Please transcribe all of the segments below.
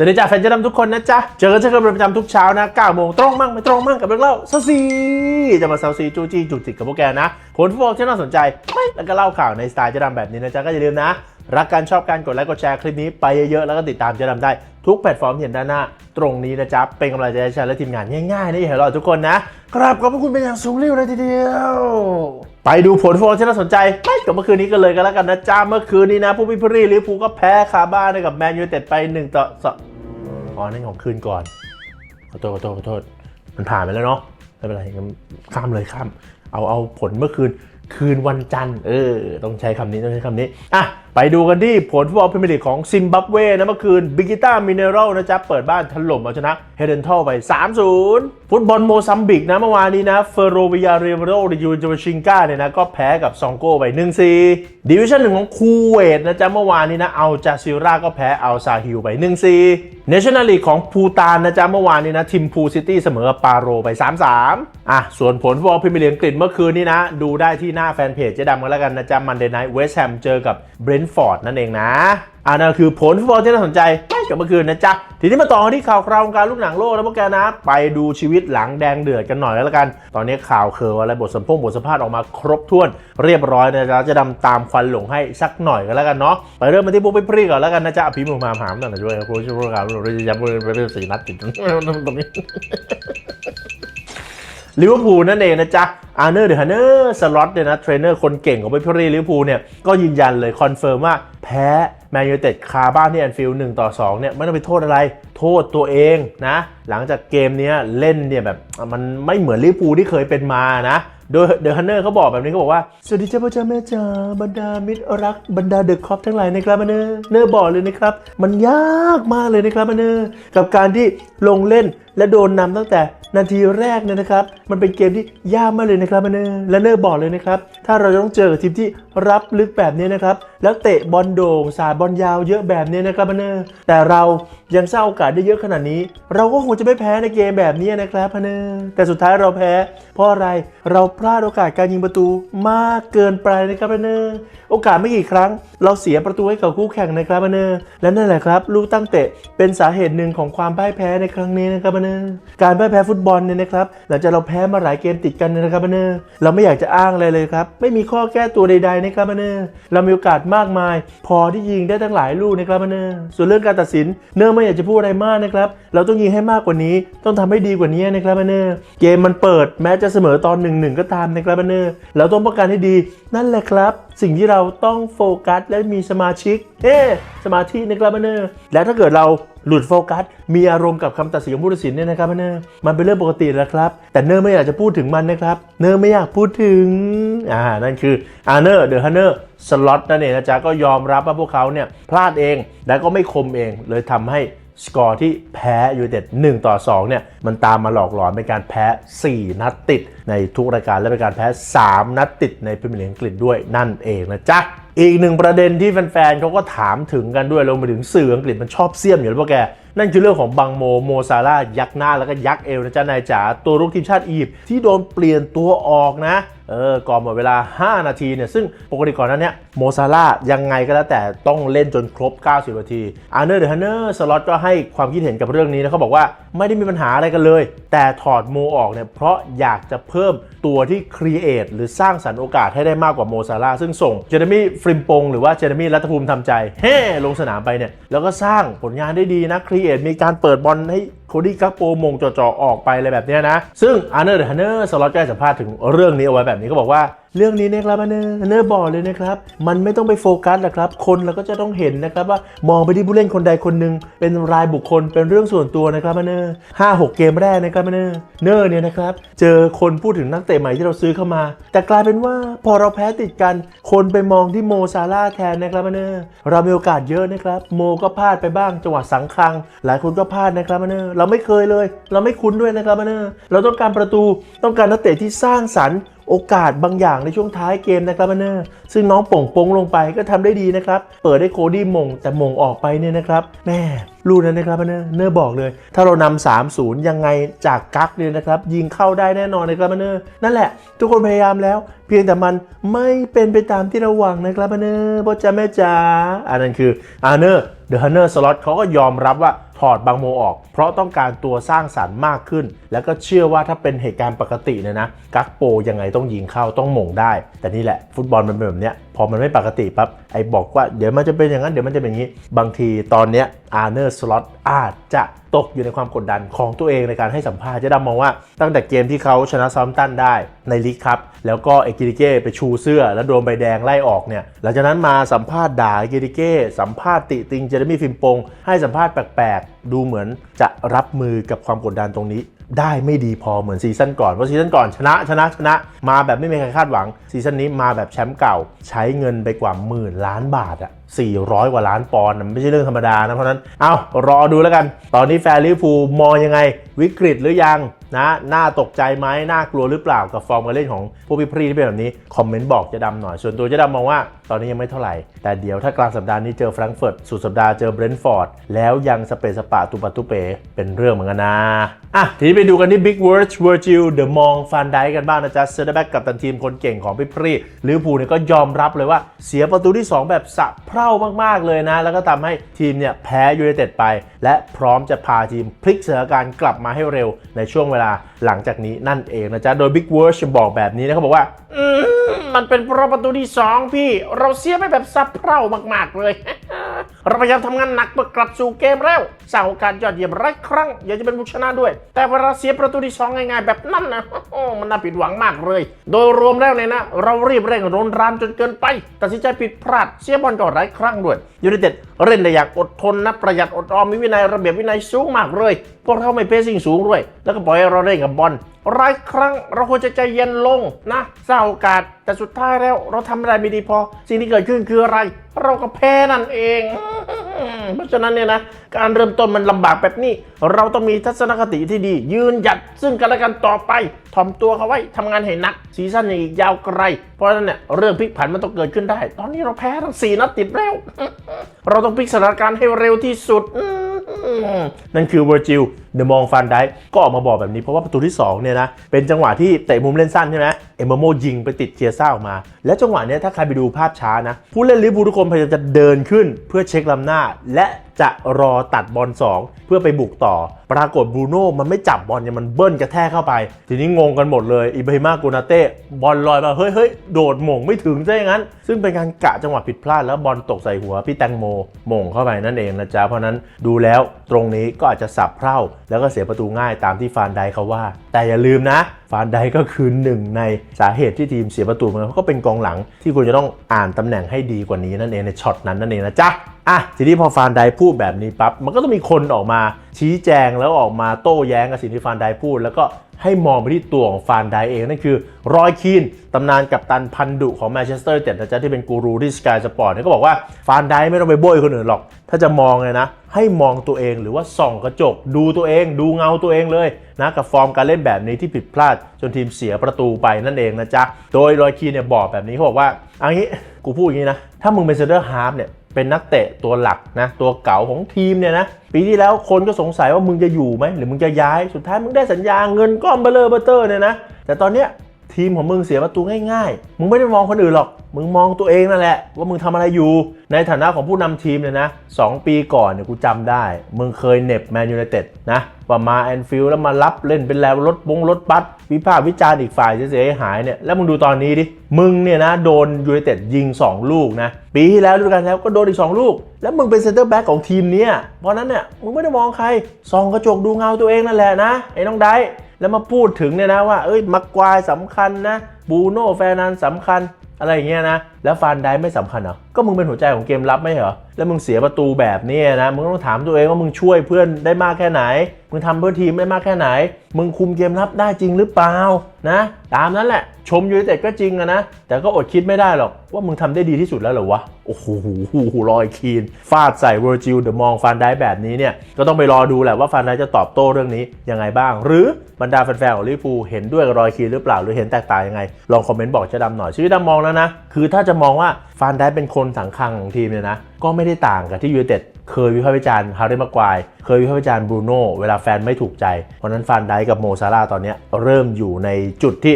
สวัสดีจ้าแฟนเจะดำทุกคนนะจ๊ะ เจอกันเช่นเคยเป็นประจำทุกเช้านะ9โมงตรงมั่งไม่ตรงมั่งกับเรื่องเล่าซาซีจะมาเซาซีจูจี้จุกจิกกับพวกแกนะผลฟุตบอลที่น่าสนใจไม่แล้วก็เล่าข่าวในสไตล์เจะดำแบบนี้นะจ๊ะก็อย่าลืมนะ รักกันชอบกันกดไลค์กดแชร์คลิปนี้ไปเยอะๆแล้วก็ติดตามเจะดำได้ทุกแพลตฟอร์มที่เห็นด้านหน้า ตรงนี้นะจ๊ะเป็นกำลังใจให้ฉันและทีมงานง่ายๆนะอย่าให้รอทุกคนนะครับขอบพระคุณเป็นอย่างสูงเรียวเลยทีเดียวไปดูผลฟุตบอลที่น่าสนใจไปกับเมื่อคืนนี้กันเลยกันแล้วกันนะจ๊ะเมื่อคืนนี้นะผู้พิพรีลิเวอร์พูลก็แพ้คาบ้านกับแมนยูเต็ดไป1ต่อ2 อ๋อนั่นของคืนก่อนขอโทษขอโทษขอโทษมันผ่านไปแล้วเนาะไม่เป็นไรมันข้ามเลยข้าม เอาเอาผลเมื่อคืนคืนวันจันทร์เออ ต้องใช้คำนี้ต้องใช้คำนี้อะไปดูกันที่ผลฟุตบอลพรีเมียร์ลีกของซิมบับเวนะเมื่อคืนบิกิต้ามิเนรัลนะจ๊ะเปิดบ้านถล่มเอาชนะเฮเดนทัลไป 3-0 ฟุตบอลโมซัมบิกนะเมื่อวานนี้นะเฟโรวิยาเรโรดิยูจวชิงกาเนี่ยนะก็แพ้กับซองโกไป 1-4 ดิวิชั่นหนึ่งของคูเวตนะจ๊ะเมื่อวานนี้นะเอาจาซิราก็แพ้เอาซาฮิลไป 1-4เนชั่นแนลลีกของพูตานนะจ๊ะเมื่อวานนี้นะทิมพูซิตี้เสมอปาโรไป 3-3 อะส่วนผลฟุตบอลพรีเมียร์ลีกอังกฤษเมื่อคืนนี้นะดูได้ที่หน้าแฟนเพจเจ๊ดำกันแล้วกันนะจ๊ะมันเดย์ไนท์เวสต์แฮมเจอกับเบรนท์ฟอร์ดนั่นเองนะอ่านั่นคือผลฟุตบอลที่น่าสนใจไม่กับเมื่อคืนนะจ๊ะ ทีนี้มาต่อกันที่ข่าวคราวการลูกหนังโลกแล้วพวกแกนะ ไปดูชีวิตหลังแดงเดือดกันหน่อยแล้วกัน ตอนนี้ข่าวเคออะไรบทสัมพงบทสัมภาษณ์ออกมาครบถ้วน เรียบร้อยนะจ๊ะจะดำตามควันหลงให้สักหน่อยกันแล้วกันเนาะไปเริ่มมาที่ปุ๊บปิ๊บปรีก่อนแล้วกันนะจ๊ะพี่มือมาหามหน่อยด้วยครับผู้ช่วยข่าวเราจะย้ำเรื่องสีนัดติดตรงนี้ ลิเวอร์พูลนั่นเองนะจ๊ะอาร์เนอร์เดอะฮันเนอร์สล็อตเนี่ยนะเทรนเนอร์คนเก่งของเบเปอรี่ลิเวอร์พูลเนี่ยก็ยืนยันเลยคอนเฟิร์มว่าแพ้แมนยูเต็ดคาบ้านที่แอนฟิลด์หนึ่งต่อ2เนี่ยไม่ต้องไปโทษอะไร โทษตัวเองนะ หลังจากเกมนี้เล่นเนี่ยแบบมันไม่เหมือนลิเวอร์พูลที่เคยเป็นมานะโดยเดอะฮันเนอร์เขาบอกแบบนี้เขาบอกว่า สวัสดีเจ้าพ่อเจ้าแม่จ๋าบรรดามิตรรักบรรดาเดอะคอปทั้งหลายนะครับอันเนอร์เนอร์บอกเลยนะครับ มันยากมากเลยนะครับอันเนอร์กับการที่ลงเล่นและโดนนำตั้งแต่ นาทีแรกเนี่ยนะครับ มันเป็นเกมที่ยากมากเลยนะครับเนอร์และเนอร์บอกเลยนะครับ ถ้าเราจะต้องเจอกับทีมที่รับลึกแบบนี้นะครับ แล้วเตะบอลโด่งสาดบอลยาวเยอะแบบนี้นะครับอันเนอร์แต่เรายังสร้างโอกาสได้เยอะขนาดนี้ เราก็คงจะไม่แพ้ในเกมแบบนี้นะครับอันเนอร์แต่สุดท้ายเราแพ้ เพราะอะไรเราพลาดโอกาสการยิงประตูมากเกินไปนะครับอันเนอร์โอกาสไม่กี่ครั้ง เราเสียประตูให้กับคู่แข่งนะครับอันเนอร์และนั่นแหละครับ ลูกตั้งเตะเป็นสาเหตุหนึ่งของความพ่ายแพ้ในครั้งนี้นะครับอันเนอร์การพ่ายแพ้ฟุตบอลเนี่ยนะครับหลังจากเราแพ้มาหลายเกมติดกันนะครับอันเนอร์เราไม่อยากจะอ้างอะไรเลยครับไม่มีข้อแก้ตัวใดๆในครับอันเนอร์เรามีโอกาสมากมาย พอที่ยิงได้ตั้งหลายลูกนะครับอันเนอร์ส่วนเรื่องการตัดสินเนอร์ไม่อยากจะพูดอะไรมากนะครับ เราต้องยิงให้มากกว่านี้ ต้องทำให้ดีกว่านี้นะครับอันเนอร์เกมมันเปิดแม้จะเสมอตอนหนึ่งหนึ่งก็ตามนะครับอันเนอร์เราต้องป้องกันให้ดี นั่นแหละครับ สิ่งที่เราต้องโฟกัส และมีสมาชิกเฮ้สมาธินะครับอันเนอร์และถ้าเกิดเราหลุดโฟกัส มีอารมณ์กับคำตัดสินของผู้ตัดสินเนี่ยนะครับเนอร์มันเป็นเรื่องปกติแหละครับ แต่เนอร์ไม่อยากจะพูดถึงมันนะครับ เนอร์ไม่อยากพูดถึงอ่านั่นคืออาเนอร์เดอะฮันเนอร์สล็อตนั่นเองนะจ๊ะก็ยอมรับว่าพวกเขาเนี่ยพลาดเองและก็ไม่คมเองเลยทำให้ สกอร์ที่แพ้ยูเต็ด1ต่อ2เนี่ยมันตามมาหลอกหลอนเป็นการแพ้ 4 นัดติดในทุกรายการและเป็นการแพ้ 3 นัดติดในพรีเมียร์ลีกอังกฤษด้วยนั่นเองนะจ๊ะอีกหนึ่งประเด็นที่แฟนๆเขาก็ถามถึงกันด้วยรวมไปถึงสื่ออังกฤษมันชอบเสี้ยมอยู่แล้วพวกแก นั่นคือเรื่องของบังโมโมซาร่ายักหน้าแล้วก็ยักเอวนะจ๊ะนายจ๋าตัวรุกทีมชาติอียิปต์ที่โดนเปลี่ยนตัวออกนะ เออก่อนหมดเวลา 5 นาทีเนี่ยซึ่งปกติก่อนนั้นเนี่ยโมซาร่ายังไงก็แล้วแต่ต้องเล่นจนครบ 90 นาทีอาร์เนอร์เดอะฮันเนอร์สล็อตก็ให้ความคิดเห็นกับเรื่องนี้นะเขาบอกว่าไม่ได้มีปัญหาอะไรกันเลย แต่ถอดโมออกเนี่ยเพราะอยากจะเพิ่มตัวที่ครีเอทหรือสร้างสรรค์โอกาสให้ได้มากกว่าโมซาร่าซึ่งส่งเจเรมี่ฟริมปงหรือว่าเจเรมี่รัตภูมิทำใจเฮ้ลงสนามไปเนี่ยแล้วก็สร้างผลงานได้ดีนะครีเอทมีการเปิดบอลให้ โคดี้กักโปมงจ่อๆออกไปอะไรแบบนี้นะ ซึ่งอาร์เนอร์เดอะฮันเนอร์สล็อตก็ให้สัมภาษณ์ถึงเรื่องนี้เอาไว้แบบนี้ก็บอกว่า เรื่องนี้นะครับอาร์เนอร์เนอร์บอกเลยนะครับ มันไม่ต้องไปโฟกัสหรอกครับ คนเราก็จะต้องเห็นนะครับว่ามองไปที่ผู้เล่นคนใดคนหนึ่งเป็นรายบุคคลเป็นเรื่องส่วนตัวนะครับอาร์เนอร์ห้าหกเกมแรกนะครับอาร์เนอร์เนอร์เนี่ยนะครับเจอคนพูดถึงนักเตะใหม่ที่เราซื้อเข้ามา แต่กลายเป็นว่าพอเราแพ้ติดกัน คนไปมองที่โมซาร่าแทนนะครับอาร์เนอร์เรามีโอกาสเยอะนะครับโมก็พลาดไปบ้างจังหวะสังคัง หลายคนก็พลาดนะครับอาร์เนอร์เราไม่เคยเลย เราไม่คุ้นด้วยนะครับอาร์เนอร์เราต้องการประตูต้องการนักเตะที่สร้างสรรค์ โอกาสบางอย่างในช่วงท้ายเกมนะครับเนอร์ซึ่งน้องโป่งโปงลงไปก็ทำได้ดีนะครับ เปิดได้โคดี้มง แต่มงออกไปเนี่ยนะครับแม่รู้นั้นนะครับเนอร์เนอร์บอกเลย ถ้าเรานำ3-0 ยังไงจากกักเนี่ยนะครับ ยิงเข้าได้แน่นอนนะครับเนอร์นั่นแหละ ทุกคนพยายามแล้ว เพียงแต่มันไม่เป็นไปตามที่เราหวังนะครับเนอร์พ่อจ๋าแม่จ๋าอันนั้นคืออาร์เนอร์เดอะฮันเนอร์สล็อตเขาก็ยอมรับว่า ถอดบางโมออก เพราะต้องการตัวสร้างสรรค์มากขึ้น แล้วก็เชื่อว่าถ้าเป็นเหตุการณ์ปกติเนี่ยนะกักโปยังไงต้องยิงเข้าต้องหม่งได้ แต่นี่แหละฟุตบอลมันเป็นแบบเนี้ยพอมันไม่ปกติปั๊บไอ้บอกว่าเดี๋ยวมันจะเป็นอย่างนั้นเดี๋ยวมันจะเป็นอย่างนี้ บางทีตอนเนี้ย อาร์เนอร์สล็อตอาจจะตกอยู่ในความกดดันของตัวเองในการให้สัมภาษณ์เจะดำมองว่าตั้งแต่เกมที่เขาชนะซอมตันได้ในลีกครับ แล้วก็เอกิริเก้ไปชูเสื้อ แล้วโดนใบแดงไล่ออกเนี่ยหลังจากนั้นมาสัมภาษณ์ด่าเอกิริเก้สัมภาษณ์ติติงเจเรมี่ฟิมปงให้สัมภาษณ์แปลกๆ ดูเหมือนจะรับมือกับความกดดันตรงนี้ ได้ไม่ดีพอเหมือนซีซั่นก่อน เพราะซีซั่นก่อนชนะชนะชนะมาแบบไม่มีใครคาดหวัง ซีซั่นนี้มาแบบแชมป์เก่า ใช้เงินไปกว่าหมื่นล้านบาทอะ400 กว่าล้านปอนด์มันไม่ใช่เรื่องธรรมดานะ เพราะนั้น เอารอดูแล้วกัน ตอนนี้แฟนลิเวอร์พูมองยังไง วิกฤตหรือยังนะน่าตกใจไหมน่ากลัวหรือเปล่ากับฟอร์มการเล่นของพวกพี่พรีที่เป็นแบบนี้ คอมเมนต์บอกจะดำหน่อย ส่วนตัวจะดำมองว่า ตอนนี้ยังไม่เท่าไหร่ แต่เดี๋ยวถ้ากลางสัปดาห์นี้เจอแฟรงก์เฟิร์ตสุดสัปดาห์เจอเบรนท์ฟอร์ดแล้วยังสเปซสปะตุปะตุเป เป็นเรื่องเหมือนกันนะอะทีนี้ไปดูกันที่ Big Words Virgil The Mong ฟันไดกันบ้างนะจ๊ะเซอร์แบ็กกับตันทีมคนเก่งของพี่พรีลิเวอร์พูลเนี่ยก็ยอมรับเลยว่าเสียประตูที่ 2 แบบสะเพร่ามากๆเลยนะ แล้วก็ทำให้ทีมเนี่ยแพ้ยูไนเต็ดไป และพร้อมจะพาทีมพลิกสถานการณ์กลับมาให้เร็วในช่วงเวลาหลังจากนี้นั่นเองนะจ๊ะโดย Big Words บอกแบบนี้นะเขาบอกว่ามมันเป็นเพราะประตูที่ 2 พี่เราเสียไปแบบสับเพร่ามาก ๆ เลย เราพยายามทำงานหนักเพื่อกลับสู่เกมแล้วสร้างโอกาสยอดเยี่ยมหลายครั้งอยากจะเป็นผู้ชนะด้วย แต่เวลาเสียประตูที่2ง่ายๆแบบนั้นนะโอ้มันน่าผิดหวังมากเลย โดยรวมแล้วเนี่ยนะ เรารีบเร่งรุนแรงจนเกินไป ตัดสินใจผิดพลาดเสียบอลก็หลายครั้งด้วยยูไนเต็ดเล่นได้อย่างอดทนนะประหยัดอดออมมีวินัยระเบียบวินัยสูงมากเลยพวกเขาไม่เพสซิ่งสูงด้วย แล้วก็ปล่อยเราเล่นกับบอลหลายครั้งเราควรจะใจเย็นลงนะสร้างโอกาส แต่สุดท้ายแล้วเราทำอะไรไม่ดีพอ สิ่งที่เกิดขึ้นคืออะไร เราก็แพ้นั่นเอง เพราะฉะนั้นเนี่ยนะ การเริ่มต้นมันลำบากแบบนี้ เราต้องมีทัศนคติที่ดี ยืนหยัดซึ่งกันและกันต่อไปถ่อมตัวเขาไว้ทำงานให้หนักซีซั่นยังอีกยาวไกล เพราะฉะนั้นเนี่ยเรื่องพลิกผันมันต้องเกิดขึ้นได้ ตอนนี้เราแพ้ทั้งสี่นัดติดแล้ว เราต้องพลิกสถานการณ์ให้เร็วที่สุดนั่นคือเวอร์จิลเดมองฟันได้ก็ออกมาบอกแบบนี้เพราะว่าประตูที่2เนี่ยนะเป็นจังหวะที่เตะมุมเล่นสั้นใช่ไหมเอมโมยิงไปติดเคียซ่าออกมา และจังหวะนี้ถ้าใครไปดูภาพช้านะ ผู้เล่นลิเวอร์พูลทุกคนพยายามจะเดินขึ้นเพื่อเช็คลำหน้า และ จะรอตัดบอล2 เพื่อไปบุกต่อ ปรากฏบรูโน่มันไม่จับบอลเนี่ยมันเบิ้ลกระแทกเข้าไป ทีนี้งงกันหมดเลยอิบราฮิมากูนาเต้บอลลอยมาเฮ้ยเฮ้ยโดดหม่งไม่ถึงซะอย่างนั้น ซึ่งเป็นการกะจังหวะผิดพลาดแล้วบอลตกใส่หัวพี่แตงโมหม่งเข้าไปนั่นเองนะจ๊ะเพราะนั้นดูแล้วตรงนี้ก็อาจจะสับเพร่าแล้วก็เสียประตูง่ายตามที่ฟานไดเขาว่า แต่อย่าลืมนะฟานไดก็คือหนึ่งในสาเหตุที่ทีมเสียประตูมันเพราก็เป็นกองหลังที่ควรจะต้องอ่านตำแหน่งให้ดีกว่านี้นั่นเองในช็อตนั้นนั่นเองนะจ๊ะอะทีนี้พอฟานไดพูดแบบนี้ปั๊บมันก็ต้องมีคนออกมาชี้แจงแล้วออกมาโต้แย้งกับสิ่งที่ฟานไดพูด แล้วก็ให้มองไปที่ตัวของฟานไดเองนั่นคือรอยคีนตำนานกับตันพันดุของแมนเชสเตอร์ยูไนเต็ดนะจ๊ะที่เป็นกูรูที่สกายสปอร์ตเนี่ยก็บอกว่าฟานไดไม่ต้องไปโบยคนอื่นหรอก ถ้าจะมองเลยนะ ให้มองตัวเองหรือว่าส่องกระจก ดูตัวเอง ดูเงาตัวเองเลยนะกับฟอร์มการเล่นแบบนี้ที่ผิดพลาด จนทีมเสียประตูไปนั่นเองนะจ๊ะโดยรอยคีนเนี่ยบอกแบบนี้เขาบอกว่าอันนี้กูพูดอย่างนี้นะถ้ามึงเป็นเซนเตอร์ฮาร์ฟเนี่ย เป็นนักเตะตัวหลักนะตัวเก่าของทีมเนี่ยนะปีที่แล้วคนก็สงสัยว่ามึงจะอยู่ไหมหรือมึงจะย้ายสุดท้ายมึงได้สัญญาเงินก้อนเบลอเบอร์เตอร์เนี่ยนะแต่ตอนเนี้ย ทีมของมึงเสียประตูง่ายๆ มึงไม่ได้มองคนอื่นหรอก มึงมองตัวเองนั่นแหละ ว่ามึงทำอะไรอยู่ ในฐานะของผู้นำทีมเนี่ยนะสองปีก่อนเนี่ยกูจำได้ มึงเคยเน็บแมนยูไนเต็ดนะว่ามาแอนฟิลด์แล้วมารับเล่นเป็นแล้วรถบงรถบัสวิพากษ์วิจารณ์อีกฝ่ายเสียหายเนี่ย แล้วมึงดูตอนนี้ดิ มึงเนี่ยนะโดนยูไนเต็ดยิง 2 ลูกนะ ปีที่แล้วฤดูกาลแล้วก็โดนอีก 2 ลูก แล้วมึงเป็นเซนเตอร์แบ็กของทีมเนี้ยเพราะนั้นเนี่ยมึงไม่ได้มองใครส่องกระจกดูเงาตัวเองนั่นแหละนะไอ้น้องได แล้วมาพูดถึงเนี่ยนะว่าเอ้ยมักควายสำคัญนะบูโน่แฟนันสำคัญอะไรอย่างเงี้ยนะแล้วฟานไดไม่สำคัญเหรอ ก็มึงเป็นหัวใจของเกมรับไม่เหรอ แล้วมึงเสียประตูแบบนี้นะ มึงต้องถามตัวเองว่ามึงช่วยเพื่อนได้มากแค่ไหน มึงทำเพื่อทีมได้มากแค่ไหน มึงคุมเกมรับได้จริงหรือเปล่า นะ ตามนั้นแหละ ชมยูไนเต็ดก็จริงอะนะ แต่ก็อดคิดไม่ได้หรอกว่ามึงทำได้ดีที่สุดแล้วเหรอวะ โอ้โหรอยคีน ฟาดใส่เวอร์จิลเดอะมองฟานไดแบบนี้เนี่ย ก็ต้องไปรอดูแหละว่าฟานไดจะตอบโต้เรื่องนี้ยังไงบ้าง หรือบรรดาแฟนๆของลิเวอร์พูลเห็นด้วยกับรอยคีนหรือเปล่า หรือเห็นแตกต่างยังไง ลองคอมเมนต์บอกเจะดำหน่อยชีวิตดำมองแล้วนะ คือถ้าจะจะมองว่าฟานได้เป็นคนสังคังของทีมเนี่ยนะ ก็ไม่ได้ต่างกับที่ยูไนเต็ดเคยวิพากษ์วิจารณ์ฮาร์เรมากวาย เคยวิพากษ์วิจารณ์บรูโน่เวลาแฟนไม่ถูกใจ เพราะนั้นฟานได้กับโมซาร่าตอนนี้เริ่มอยู่ในจุดที่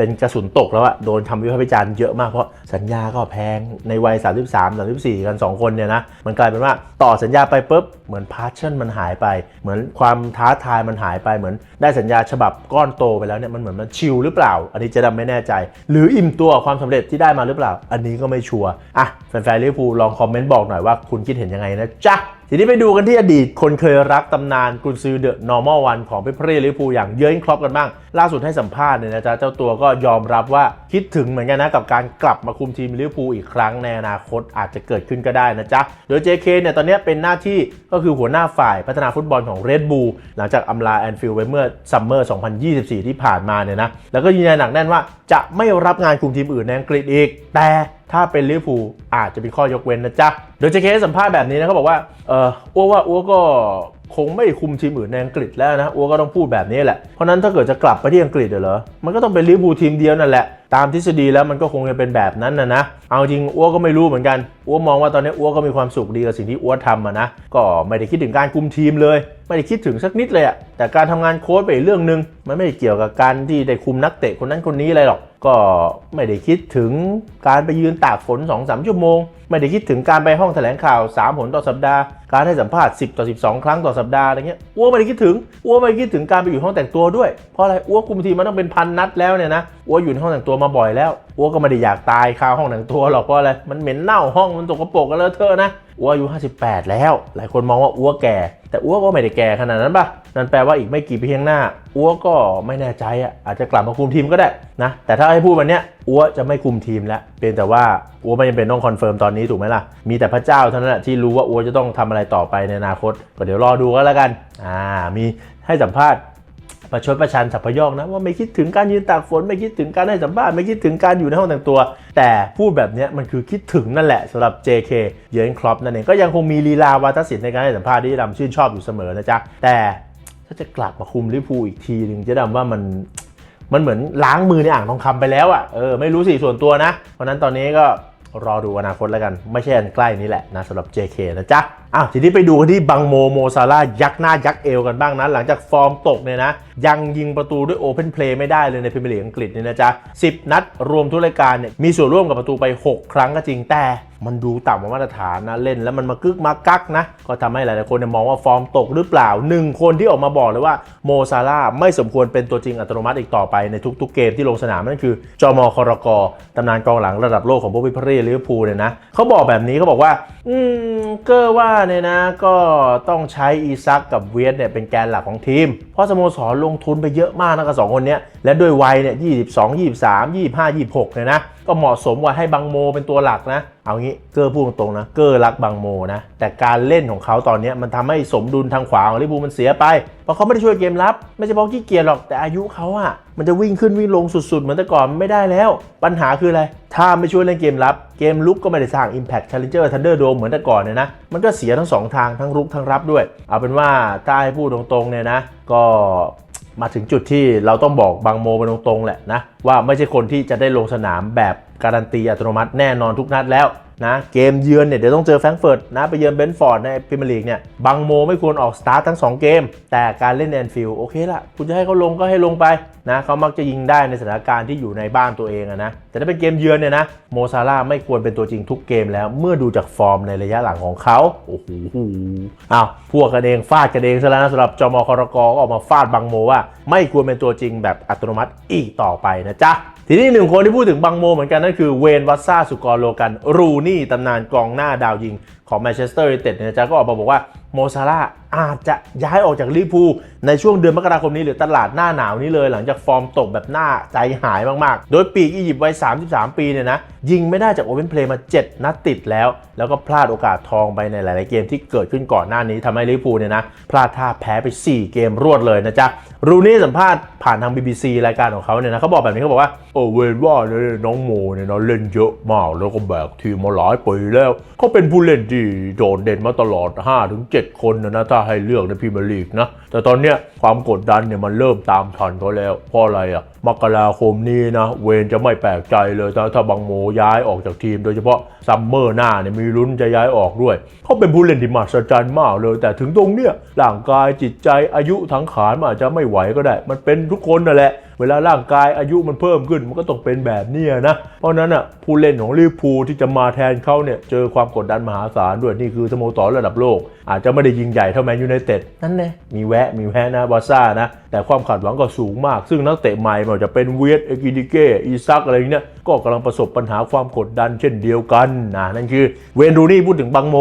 เป็นกระสุนตกแล้วอะโดนคำวิพากษ์วิจารณ์เยอะมากเพราะสัญญาก็แพงในวัย 33 34 กัน 2 คนเนี่ยนะ มันกลายเป็นว่าต่อสัญญาไปปุ๊บ เหมือนพาชั่นมันหายไป เหมือนความท้าทายมันหายไปเหมือน ได้สัญญาฉบับก้อนโตไปแล้วเนี่ยมันเหมือนมันชิลหรือเปล่า อันนี้เจะดำไม่แน่ใจ หรืออิ่มตัวความสำเร็จที่ได้มาหรือเปล่า อันนี้ก็ไม่ชัวร์อะแฟนๆลิเวอร์พูลลองคอมเมนต์บอกหน่อยว่าคุณคิดเห็นยังไงนะจ๊ะ ทีนี้ไปดูกันที่อดีตคนเคยรักตำนานกุนซือเดอะนอร์มอลวันของเปเปอร์ลิเวอร์พูอย่างเยอร์นครอปกันบ้าง ล่าสุดให้สัมภาษณ์เนี่ยนะจ๊ะเจ้าตัวก็ยอมรับว่าคิดถึงเหมือนกันนะกับการกลับมาคุมทีมลิเวอร์พูลอีกครั้งในอนาคตอาจจะเกิดขึ้นก็ได้นะจ๊ะโดย JK เนี่ยตอนนี้เป็นหน้าที่ก็คือหัวหน้าฝ่ายพัฒนาฟุตบอลของ Red Bull หลังจากอำลาแอนฟิลด์ไว้เมื่อซัมเมอร์ 2024 ที่ผ่านมาเนี่ยนะแล้วก็ยืนยันหนักแน่นว่าจะไม่รับงานคุมทีมอื่นในอังกฤษอีกแต่ ถ้าเป็นลิเวอร์พูลอาจจะมีข้อยกเว้นนะจ๊ะ โดยเจเคสัมภาษณ์แบบนี้นะเขาบอกว่า เอออ้วว่าอ้วก็คงไม่คุมทีมอื่นในอังกฤษแล้วนะอ้วก็ต้องพูดแบบนี้แหละ เพราะนั้นถ้าเกิดจะกลับไปที่อังกฤษเหรอ มันก็ต้องเป็นลิเวอร์พูลทีมเดียวนั่นแหละ ตามทฤษฎีแล้วมันก็คงจะเป็นแบบนั้นนะนะ เอาจริงอ้วก็ไม่รู้เหมือนกันอ้วมองว่าตอนนี้อ้วก็มีความสุขดีกับสิ่งที่อ้วทำอะนะ ก็ไม่ได้คิดถึงการคุมทีมเลย ไม่ได้คิดถึงสักนิดเลยอะแต่การทำงานโค้ชไปนเรื่องหนึ่งมันไม่ได้เกี่ยวกับการที่ได้คุมนักเตะคนนั้นคนนี้อะไรหรอก ก็ไม่ได้คิดถึงการไปยืนตากฝน2-3ชั่วโมง ไม่ได้คิดถึงการไปห้องแถลงข่าว3หนต่อสัปดาห์ การให้สัมภาษณ์ 10 ต่อ 12 ครั้งต่อสัปดาห์อะไรเงี้ยอ้วไม่ได้คิดถึงอ้วไม่ได้คิดถึงการไปอยู่ห้องแต่งตัวด้วยเพราะอะไรอ้วคุมทีมมันต้องเป็นพันนัดแล้วเนี่ยนะอ้วอยู่ในห้องแต่งตัวมาบ่อยแล้วอ้วก็ไม่ได้อยากตายคาห้องแต่งตัวหรอกเพราะอะไรมันเหม็นเน่าห้องมันตกกระปรกกันแล้วเธอนะอ้วอายุ 58 แล้ว หลายคนมองว่าอ้วแก่ แต่อ้วก็ไม่ได้แก่ขนาดนั้นปะนั่นแปลว่าอีกไม่กี่ปีข้างหน้าอ้วก็ไม่แน่ใจอะอาจจะกลับมาคุมทีมก็ได้นะแต่ถ้าให้พูดวันเนี้ยอ้วจะไม่คุมทีมแล้วเพียงแต่ว่าอ้วไม่จำเป็นต้องคอนเฟิร์มตอนนี้ถูกไหมล่ะมีแต่พระเจ้าเท่านั้นแหละที่รู้ว่าอ้วจะต้องทำอะไรต่อไปในอนาคต ก็เดี๋ยวรอดูก็แล้วกันอ่ามีให้สัมภาษณ์ ประชดประชันสัพพยอกนะว่าไม่คิดถึงการยืนตากฝนไม่คิดถึงการให้สัมภาษณ์ไม่คิดถึงการอยู่ในห้องแต่งตัว แต่พูดแบบนี้มันคือคิดถึงนั่นแหละสำหรับ JK เยอนครอปนั่นเองก็ยังคงมีลีลาวาทศิลป์ในการให้สัมภาษณ์ที่ดำชื่นชอบอยู่เสมอนะจ๊ะแต่ถ้าจะกลับมาคุมลิพูอีกทีหนึ่งจะดำว่ามันมันเหมือนล้างมือในอ่างทองคำไปแล้วอะ่ะเออไม่รู้สิส่วนตัวนะเพราะฉะนั้นตอนนี้ก็รอดูอนาคตแล้วกัน ไม่ใช่อันใกล้นี้แหละนะสำหรับ JK นะจ๊ะอ้าวทีนี้ไปดูกันที่บังโมโมซาร่ายักหน้ายักเอวกันบ้างนะ หลังจากฟอร์มตกเนี่ยนะ ยังยิงประตูด้วยโอเพนเพลย์ไม่ได้เลยในพรีเมียร์ลีกอังกฤษเนี่ยนะจ๊ะ 10 นัดรวมทุกรายการเนี่ยมีส่วนร่วมกับประตูไป 6 ครั้งก็จริงแต่มันดูต่ำกว่ามาตรฐานนะ เล่นแล้วมันมากึกมากักนะ ก็ทำให้หลายๆคนเนี่ยมองว่าฟอร์มตกหรือเปล่าหนึ่งคนที่ออกมาบอกเลยว่าโมซาร่าไม่สมควรเป็นตัวจริงอัตโนมัติอีกต่อไปในทุก ๆ เกมที่ลงสนามนั่นคือ จอมอคอรกอตำนานกองหลังระดับโลกของพวกพิพรีลิเวอร์พูลเนี่ยนะเขาบอกแบบนี้เขาบอกว่า อืมเกอร์ว่าเนี่ยนะก็ต้องใช้อีซักกับเวียดเนี่ยเป็นแกนหลักของทีม เพราะสโมสรลงทุนไปเยอะมากนะกับสองคนเนี้ยและด้วยวัยเนี่ย22 23 25 26เนี่ยนะก็เหมาะสมว่าให้บังโมเป็นตัวหลักนะ เอางี้เกอร์พูดตรงๆนะ เกอร์รักบังโมนะ แต่การเล่นของเขาตอนนี้มันทำให้สมดุลทางขวาของลิเวอร์พูมันเสียไป เพราะเขาไม่ได้ช่วยเกมรับ ไม่ใช่เพราะขี้เกียจหรอก แต่อายุเขาอะมันจะวิ่งขึ้นวิ่งลงสุดๆ เหมือนแต่ก่อนไม่ได้แล้ว ปัญหาคืออะไร ถ้าไม่ช่วยเล่นเกมรับ เกมลุกก็ไม่ได้สร้าง Impact Challenger Thunderdome เหมือนแต่ก่อนเนี่ยนะ มันก็เสียทั้งสองทางทั้งรุกทั้งรับด้วย เอาเป็นว่าถ้าให้พูดตรงๆเนี่ยนะ ก็ มาถึงจุดที่เราต้องบอกบางโมไปตรงๆแหละนะว่าไม่ใช่คนที่จะได้ลงสนามแบบการันตีอัตโนมัติแน่นอนทุกนัดแล้ว นะเกมเยือนเนี่ยเดี๋ยวต้องเจอแฟรงก์เฟิร์ตนะไปเยือนเบนฟอร์ดในพรีเมียร์ลีกเนี่ยบางโมไม่ควรออกสตาร์ททั้ง 2 เกม แต่การเล่นแอนฟิลด์โอเคละคุณจะให้เขาลงก็ให้ลงไปนะเขามักจะยิงได้ในสถานการณ์ที่อยู่ในบ้านตัวเองอะนะ แต่ถ้าเป็นเกมเยือนเนี่ยนะโมซาร่าไม่ควรเป็นตัวจริงทุกเกมแล้ว เมื่อดูจากฟอร์มในระยะหลังของเขาโอ้โหอ้าวพวกกันเองฟาดกันเองซะแล้วนะสำหรับจอมอคอรกก็ออกมาฟาดบังโมว่า ไม่ควรเป็นตัวจริงแบบอัตโนมัติอีกต่อไปนะจ๊ะ ทีนี้หนึ่งคนที่พูดถึงบังโมเหมือนกันนั่นคือเวนวัตซ่าสุกรโลกัน รูนี่ตำนานกองหน้าดาวยิงของแมนเชสเตอร์ยูไนเต็ดเนี่ยนะจ๊ะก็ออกมาบอกว่าโมซาร่าอาจจะย้ายออกจากลิพูในช่วงเดือนมกราคมนี้หรือตลาดหน้าหนาวนี้เลย หลังจากฟอร์มตกแบบหน้าใจหายมากๆ โดยปีกอียิปต์วัย 33 ปีเนี่ยนะยิงไม่ได้จากโอเ n นเพลย์มา 7 นัดติดแล้ว แล้วก็พลาดโอกาสทองไปในหลาย ๆ เกมที่เกิดขึ้นก่อนหน้านี้ทำให้ลิพูเนี่ยนะพลาดท่าแพ้ไป 4 เกมรวดเลยนะจ๊ะรูนี่สัมภาษณ์ผ่านทาง BBC รายการของเขาเนี่ยนะเขาบอกแบบนี้เขาบอกว่าโอเวนว่าเนี่ยน้องโมเนี่ยนะเล่นเยอะมากแล้วก็แบกทีมมาหลายปีแล้วเขาเป็นผู้เล่นที่โดดเด่นมาตลอด 5-7 คนนะนะถ้าให้เลือกในพรีเมียร์ลีกนะ แต่ตอนเนี้ยความกดดันเนี่ยมันเริ่มตามทันเขาแล้ว เพราะอะไรอะมกราคมนี้นะ เวนจะไม่แปลกใจเลยถ้าถ้าบางโมย้ายออกจากทีม โดยเฉพาะซัมเมอร์หน้าเนี่ยมีลุ้นจะย้ายออกด้วย เขาเป็นผู้เล่นที่มหัศจรรย์มากเลย แต่ถึงตรงเนี้ยร่างกายจิตใจอายุทั้งขานอาจจะไม่ไหวก็ได้ มันเป็นทุกคนนั่นแหละ เวลาร่างกายอายุมันเพิ่มขึ้นมันก็ต้องเป็นแบบเนี้ยนะ เพราะฉะนั้นอะผู้เล่นของลิเวอร์พูลที่จะมาแทนเขาเนี่ยเจอความกดดันมหาศาลด้วยนี่คือสโมสรระดับโลก อาจจะไม่ได้ยิงใหญ่เท่าแมนยูไนเต็ดนั่นแน่มีแวะมีแวะนะบาร์ซ่านะ แต่ความขาดหวังก็สูงมาก ซึ่งนักเตะใหม่ไม่ว่าจะเป็นเวียดเอกิดิเกอีซักอะไรอย่างเนี้ยก็กำลังประสบปัญหาความกดดันเช่นเดียวกันนะนั่นคือเวนรูนี่พูดถึงบังโม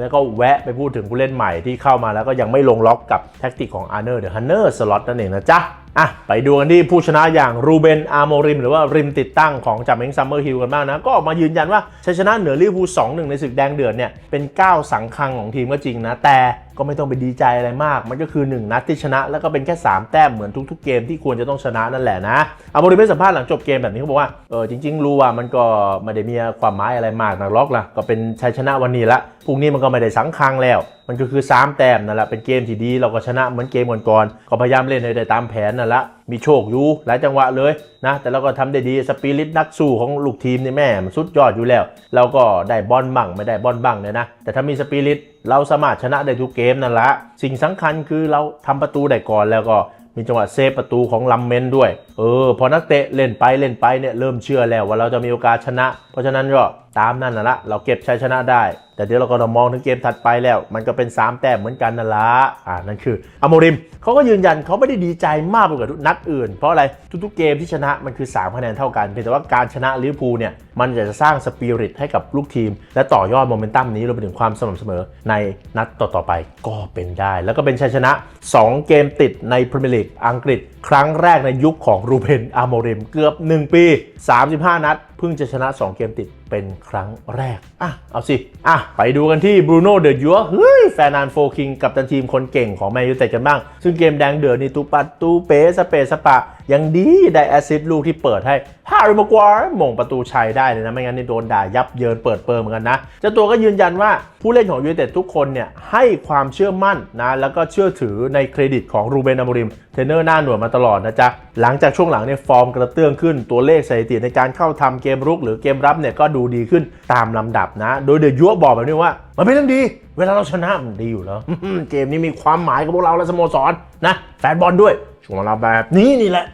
แล้วก็แวะไปพูดถึงผู้เล่นใหม่ที่เข้ามาแล้วก็ยังไม่ลงล็อกกับแท็กติกของอาร์เนอร์เดอะฮันเนอร์สล็อตนั่นเองนะจ๊ะ อะไปดูกันที่ผู้ชนะอย่างรูเบนอาร์โมริม หรือว่าริมติดตั้งของจามิงซัมเมอร์ฮิลกันบ้างนะ ก็ออกมายืนยันว่าชัยชนะเหนือลิเวอร์พูล2-1 ในศึกแดงเดือดเนี่ยเป็นก้าวสังคังของทีมก็จริงนะแต่ ก็ไม่ต้องไปดีใจอะไรมาก มันก็คือ 1 นัดที่ชนะ แล้วก็เป็นแค่ 3 แต้มเหมือนทุก ๆ เกมที่ควรจะต้องชนะนั่นแหละนะอาร์โมริมสัมภาษณ์หลังจบเกมแบบนี้เขาบอกว่าเออจริง ๆ รู้ว่ามันก็ไม่ได้มีความหมายอะไรมากนักล็อกละก็เป็นชัยชนะวันนี้ละพรุ่งนี้มันก็ไม่ได้สังคังแล้ว มันก็คือ 3 แต้มนั่นแหละเป็นเกมที่ดีเราก็ชนะเหมือนเกมก่อนๆก็พยายามเล่นให้ได้ตามแผนนั่นแหละ มีโชคอยู่หลายจังหวะเลยนะ แต่เราก็ทำได้ดีสปิริตนักสู้ของลูกทีมนี่แม่มันสุดยอดอยู่แล้ว เราก็ได้บอลบ้างไม่ได้บอลบ้างเนี่ยนะ แต่ถ้ามีสปิริตเราสามารถชนะได้ทุกเกมนั่นแหละสิ่งสำคัญคือเราทำประตูได้ก่อนแล้วก็มีจังหวะเซฟประตูของลัมเมนด้วย เออ พอนักเตะเล่นไปเล่นไปเนี่ยเริ่มเชื่อแล้วว่าเราจะมีโอกาสชนะ เพราะฉะนั้นก็ ตามนั่นนะละเราเก็บชัยชนะได้ แต่เดี๋ยวเราก็ต้องมองถึงเกมถัดไปแล้ว มันก็เป็น 3 แต้มเหมือนกันนั่นละอ่านั่นคืออโมริมเขาก็ยืนยันเขาไม่ได้ดีใจมากไปกว่าทุกนัดอื่น เพราะอะไรทุกๆเกมที่ชนะมันคือ3คะแนนเท่ากันเพียงแต่ว่าการชนะลิเวอร์พูลเนี่ยมันจะสร้างสปิริตให้กับลูกทีม และต่อยอดโมเมนตัมนี้รวมไปถึงความสม่ำเสมอในนัดต่อๆไปก็เป็นได้ แล้วก็เป็นชัยชนะ 2 เกมติดในพรีเมียร์ลีกอังกฤษ ครั้งแรกในยุคของรูเบนอาโมริมเกือบ 1 ปี 35 นัดเพิ่งจะชนะ 2 เกมติด เป็นครั้งแรก อะ เอาสิ อะ ไปดูกันที่บรูโน่เดอะยัวเฮ้ย แฟนนานโฟคิงกับตันทีมคนเก่งของแมนยูไนเต็ดกันบ้าง ซึ่งเกมแดงเดือดนี่ตูปัดตูเป๋สเปสปะ ยังดีได้แอซิสต์ลูกที่เปิดให้ฮาริมากวาร์มงประตูชัยได้เลยนะ ไม่งั้นนี่โดนด่ายับเยินเปิดเปิงเหมือนกันนะเจ้าตัวก็ยืนยันว่าผู้เล่นของยูไนเต็ดทุกคนเนี่ยให้ความเชื่อมั่นนะแล้วก็เชื่อถือในเครดิตของรูเบนอมริมเทรนเนอร์หน้าหน่วยมาตลอดนะจ๊ะหลังจากช่วงหลังเนี่ยฟอร์มกระเตื้องขึ้นตัวเลขสถิติในการเข้าทำเกมรุก หรือเกมรับเนี่ยก็ดูดีขึ้นตามลำดับนะ โดยเดอยัวบอกแบบนี้ว่ามันเป็นเรื่องดี เวลาเราชนะมันดีอยู่แล้วเกมนี้มีความหมายกับพวกเราและสโมสรนะแฟนบอลด้วย ช่วงเราแบบนี้นี่แหละ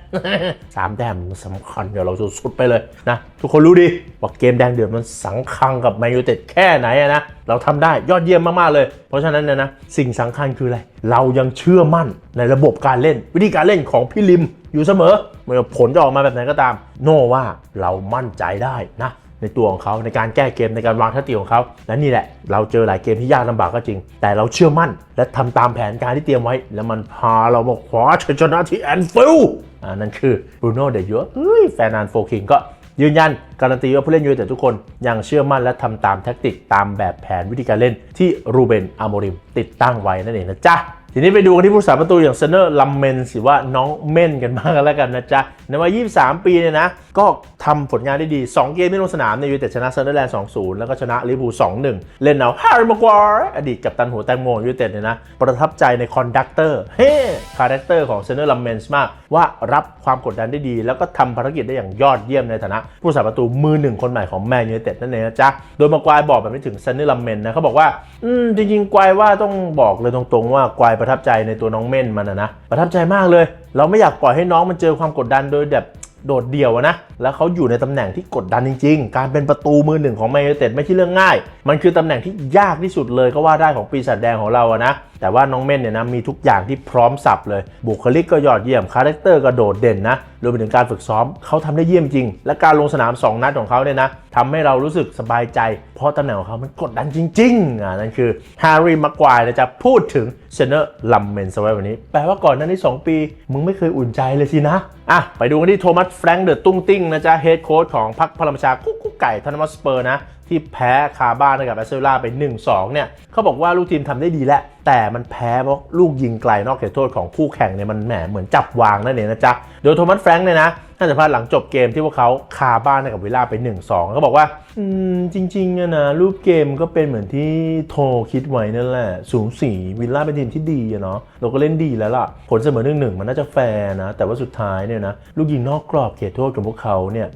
สามแต้มมันสำคัญเดี๋ยวเราสุดๆไปเลยนะ ทุกคนรู้ดีว่าเกมแดงเดือดมันสังคังกับแมนยูไนเต็ดแค่ไหนอะนะ เราทำได้ยอดเยี่ยมมากๆเลย เพราะฉะนั้นเนี่ยนะ สิ่งสำคัญคืออะไร เรายังเชื่อมั่นในระบบการเล่น วิธีการเล่นของพี่ลิมอยู่เสมอไม่ว่าผลจะออกมาแบบไหนก็ตาม โน่ว่าเรามั่นใจได้นะ ในตัวของเขาในการแก้เกมในการวางท่าทีของเขาและนี่แหละเราเจอหลายเกมที่ยากลำบากก็จริง แต่เราเชื่อมั่น และทำตามแผนการที่เตรียมไว้ แล้วมันพาเรามาคว้าชัยชนะที่แอนฟิลด์อ่านั่นคือบรูโน่เดยัวเฮ้ยแฟนนานโฟคิงก็ยืนยันการันตีว่าผู้เล่นยูไนเต็ดทุกคนยังเชื่อมั่นและทำตามแท็กติกตามแบบแผนวิธีการเล่นที่รูเบนอาโมริมติดตั้งไว้นั่นเองนะจ๊ะ ทีนี้ไปดูกันที่ผู้สาประตูอย่างเซนเนอร์ลัมเมนสิว่าน้องเม่นกันบ้างกันแล้วกันนะจ๊ะในวัย 23 ปีเนี่ยนะ ก็ทำผลงานได้ดี 2 เกมที่ลงสนามในยูไนเต็ดชนะเซนเดอร์แลนด์ 2-0 แล้วก็ชนะลิเวอร์พูล 2-1 เล่นเอาฮาริมากวาร์อดีตกัปตันหัวแตงโมยูไนเต็ดเนี่ยนะ ประทับใจในคอนดักเตอร์เฮ้คาแรคเตอร์ของเซนเนอร์ลัมเมนส์มาก ว่ารับความกดดันได้ดี แล้วก็ทำภารกิจได้อย่างยอดเยี่ยมในฐานะ ผู้สาประตูมือหนึ่งคนใหม่ของแมนยูไนเต็ดนั่นเองนะจ๊ะโดยมากวายบอกแบบนี้ถึงเซนเนอร์ลัมเมนนะเขาบอกว่าอืมจริงๆกวายว่าต้องบอกเลยตรงๆว่ากวายประทับใจในตัวน้องเม่นมันนะนะประทับใจมากเลย เราไม่อยากปล่อยให้น้องมันเจอความกดดันโดยแบบโดดเดี่ยวอะนะแล้วเขาอยู่ในตำแหน่งที่กดดันจริง ๆ การเป็นประตูมือหนึ่งของแมนยูเต็ดไม่ใช่เรื่องง่าย มันคือตำแหน่งที่ยากที่สุดเลยก็ว่าได้ของปีศาจแดงของเราอะนะแต่ว่าน้องเม่นเนี่ยนะมีทุกอย่างที่พร้อมสับเลย บุคลิกก็ยอดเยี่ยม คาแรคเตอร์ก็โดดเด่นนะ รวมไปถึงการฝึกซ้อมเขาทำได้เยี่ยมจริง และการลงสนาม 2 นัดของเขาเนี่ยนะทำให้เรารู้สึกสบายใจ เพราะตำแหน่งของเขามันกดดันจริงๆอ่านั่นคือแฮร์รี่มักควายนะจะพูดถึงเซเนอร์ลัมเมนสไว้วันนี้ แปลว่าก่อนหน้านี้ 2 ปี มึงไม่เคยอุ่นใจเลยสินะอะไปดูกันที่โทมัสแฟรงค์เดอะตุ้งติ้งนะจ๊ะเฮดโค้ชของพรรคพลังประชาคุกกุ๊กไก่ทนมัสสเปอร์นะที่แพ้คาบ้านกับแอสเซล่าไป 1-2 เนี่ยเขาบอกว่าลูกทีมทำได้ดีแล้ว แต่มันแพ้เพราะลูกยิงไกลนอกเขตโทษของคู่แข่งเนี่ยมันแหมเหมือนจับวางนั่นเองนะจ๊ะ โดยโทมัสแฟรงค์เนี่ยนะท่านสัมภาษณ์หลังจบเกมที่พวกเขาคาบ้านกับวิลล่าไป 1-2เขาบอกว่า อืม จริงๆนะ รูปเกมก็เป็นเหมือนที่โทคิดไว้นั่นแหละ สูงสีวิลล่าเป็นทีมที่ดีอะเนาะเราก็เล่นดีแล้วล่ะ ผลเสมอหนึ่งหนึ่งมันน่าจะแฟร์นะ แต่ว่าสุดท้ายเนี่ยนะ ลูกยิงนอกกรอบเขตโทษของพวกเขาเนี่ย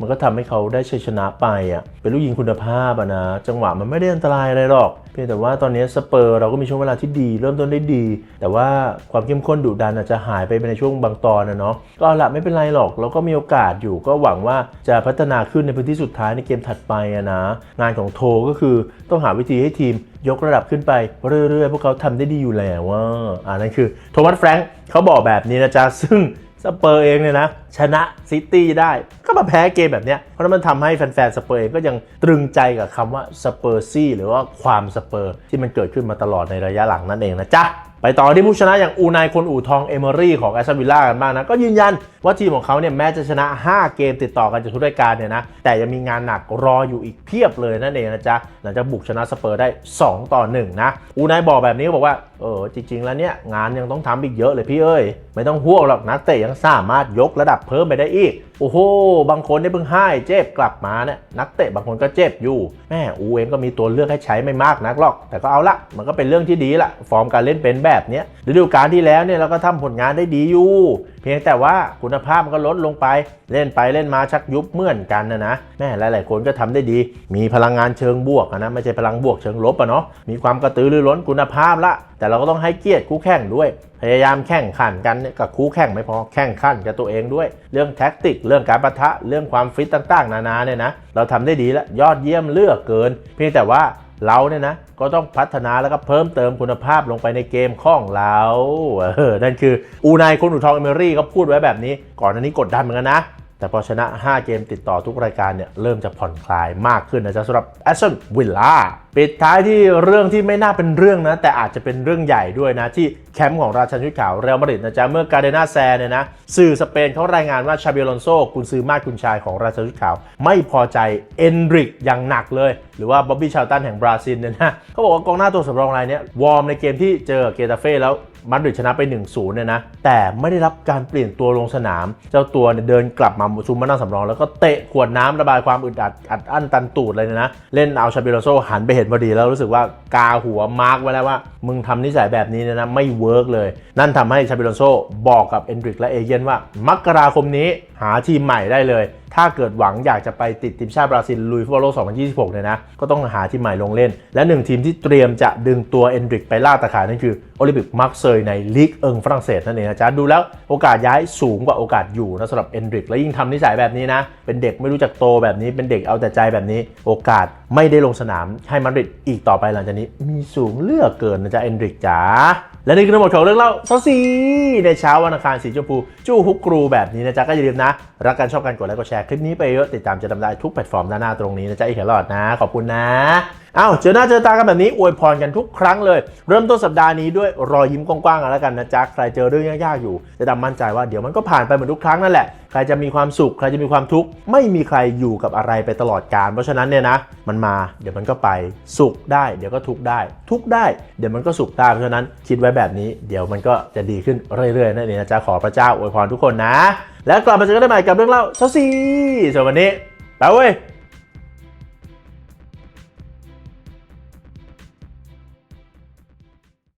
มันก็ทำให้เขาได้ชัยชนะไปอะเป็นลูกยิงคุณภาพอะนะ จังหวะมันไม่ได้อันตรายอะไรหรอก เพียงแต่ว่าตอนนี้สเปอร์เราก็มีช่วงเวลาที่ดี เริ่มต้นได้ดี แต่ว่าความเข้มข้นดุดันอาจจะหายไปในช่วงบางตอนนะเนาะก็ละไม่เป็นไรหรอกเราก็มีโอกาสอยู่ก็หวังว่าจะพัฒนาขึ้นในพื้นที่สุดท้ายในเกมถัดไปอะนะ งานของโทก็คือต้องหาวิธีให้ทีมยกระดับขึ้นไปเรื่อยๆ พวกเขาทำได้ดีอยู่แล้วว่าอ่านั่นคือโทมัสแฟรงค์เขาบอกแบบนี้นะจ๊ะซึ่งสเปอร์เองเนี่ยนะ ชนะซิตี้ได้ ก็มาแพ้เกมแบบนี้เพราะนั้นมันทำให้แฟนๆสเปอร์เองก็ยังตรึงใจกับคำว่าสเปอร์ซี่หรือว่าความสเปอร์ที่มันเกิดขึ้นมาตลอดในระยะหลังนั่นเองนะจ๊ะไปต่อที่ผู้ชนะอย่างอูนายคนอู่ทองเอเมอรี่ของแอสตันวิลล่ากันบ้างนะ ก็ยืนยันว่าทีมของเขาเนี่ยแม้จะชนะ 5 เกมติดต่อกันจากทุกรายการเนี่ยนะ แต่ยังมีงานหนักรออยู่อีกเพียบเลยนั่นเองนะจ๊ะ หลังจากบุกชนะสเปอร์ได้ 2 ต่อ 1 นะ อูนายบอกแบบนี้บอกว่า เออจริง ๆ แล้วเนี่ย งานยังต้องทำอีกเยอะเลยพี่เอ้ย ไม่ต้องห่วงหรอกนักเตะยังสามารถยกระดับเพิ่มไปได้อีก โอ้โห บางคนเนี่ยเพิ่งให้เจ็บกลับมาเนี่ยนักเตะบางคนก็เจ็บอยู่ แม่อูเองก็มีตัวเลือกให้ใช้ไม่มากนักหรอก แต่ก็เอาละ มันก็เป็นเรื่องที่ดีละฟอร์มการเล่นเป็นแบบเนี้ยฤดูกาลที่แล้วเนี่ยเราก็ทำผลงานได้ดีอยู่ เพียงแต่ว่าคุณภาพมันก็ลดลงไปเล่นไปเล่นมาชักยุบเหมือนกันนะนะแม่หลาย ๆ คนก็ทำได้ดี มีพลังงานเชิงบวกนะไม่ใช่พลังบวกเชิงลบอะเนาะมีความกระตือรือร้นคุณภาพละ แต่เราก็ต้องให้เกียรติคู่แข่งด้วย พยายามแข่งขันกันเนี่ยกับคู่แข่งไม่พอแข่งขันกับตัวเองด้วย เรื่องแท็กติกเรื่องการปะทะเรื่องความฟิตต่างๆ นานาเนี่ยนะเราทำได้ดีแล้วยอดเยี่ยมเลือกเกิน เพียงแต่ว่าเราเนี่ยนะก็ต้องพัฒนาแล้วก็เพิ่มเติมคุณภาพลงไปในเกมของเราเออนั่นคืออูนายคนอุทองเอเมอรี่ก็พูดไว้แบบนี้ ก่อนอันนี้กดดันเหมือนกันนะ แต่พอชนะ 5 เกมติดต่อทุกรายการเนี่ยเริ่มจะผ่อนคลายมากขึ้นนะจ๊ะสำหรับแอสตันวิลล่าปิดท้ายที่เรื่องที่ไม่น่าเป็นเรื่องนะ แต่อาจจะเป็นเรื่องใหญ่ด้วยนะ ที่แคมป์ของราชันชุดขาวเรอัลมาดริดนะจ๊ะเมื่อการเดนาแซเนี่ยนะสื่อสเปนเขารายงานว่าชาเบลอนโซกุนซือมาดกุนชายของราชันชุดขาว ไม่พอใจเอนริกอย่างหนักเลย หรือว่าบ๊อบบี้ชาลตันแห่งบราซิลเนี่ยนะเขาบอกว่ากองหน้าตัวสำรองรายนี้วอร์มในเกมที่เจอเกตาเฟ่แล้ว มาดริดชนะไป 1-0เนี่ยนะแต่ไม่ได้รับการเปลี่ยนตัวลงสนาม เจ้าตัวเนี่ยเดินกลับมาซุมมานั่งสำรอง แล้วก็เตะขวดน้ำระบายความอึดอัดอัดอั้นตันตูดเลยนะ เล่นเอาชาบิโลโซหันไปเห็นพอดีแล้วรู้สึกว่ากาหัวมาร์กไว้แล้วว่า มึงทำนิสัยแบบนี้เนี่ยนะไม่เวิร์กเลย นั่นทำให้ชาบิโลโซบอกกับเอนดริกและเอเยนว่ามกราคมนี้หาทีมใหม่ได้เลย ถ้าเกิดหวังอยากจะไปติดทีมชาติบราซิลลุยฟุตบอลโลก 2026 เนี่ยนะ ก็ต้องหาทีมใหม่ลงเล่น และหนึ่งทีมที่เตรียมจะดึงตัวเอนดริกไปล่าตะขายนั่นคือ โอลิมปิกมาร์กเซยในลีกเอิงฝรั่งเศสนั่นเองนะจ๊ะดูแล้วโอกาสย้ายสูงกว่าโอกาสอยู่นะสำหรับเอนดริกและยิ่งทำนิสัยแบบนี้นะ เป็นเด็กไม่รู้จักโตแบบนี้เป็นเด็กเอาแต่ใจแบบนี้ โอกาสไม่ได้ลงสนามให้มาดริดอีกต่อไปหลังจากนี้มีสูงเลือกเกินนะจ๊ะเอนดริกจ๋าและนี่คือทั้งหมดของเรื่องเล่าเซาซีในเช้าวันอังคารสีชมพูจู้ฮุกกรูแบบนี้นะจ๊ะก็อย่าลืมนะ รักกันชอบกันกดไลค์กดแชร์คลิปนี้ไปเยอะติดตามจะทำได้ทุกแพลตฟอร์มด้านหน้าตรงนี้นะจ๊ะอีกหลอดนะ ขอบคุณนะ อ้าวเจอหน้าเจอตากันแบบนี้อวยพรกันทุกครั้งเลย เริ่มต้นสัปดาห์นี้ด้วยรอยยิ้มกว้างๆกันแล้วกันนะจ๊ะใครเจอเรื่องยากๆอยู่จะดำมั่นใจว่าเดี๋ยวมันก็ผ่านไปเหมือนทุกครั้งนั่นแหละใครจะมีความสุขใครจะมีความทุกข์ไม่มีใครอยู่กับอะไรไปตลอดกาลเพราะฉะนั้นเนี่ยนะมันมาเดี๋ยวมันก็ไปสุขได้ เดี๋ยวก็ทุกข์ได้ ทุกข์ได้ เดี๋ยวมันก็สุขได้เพราะฉะนั้นคิดไว้แบบนี้ เดี๋ยวมันก็จะดีขึ้นเรื่อยๆนั่นเองนะจ๊ะขอพระเจ้าอวยพรทุกคนนะ แล้วกลับมาเจอกันใหม่กับเรื่องเล่าเซาซีส่วนวันนี้ไปเว้ย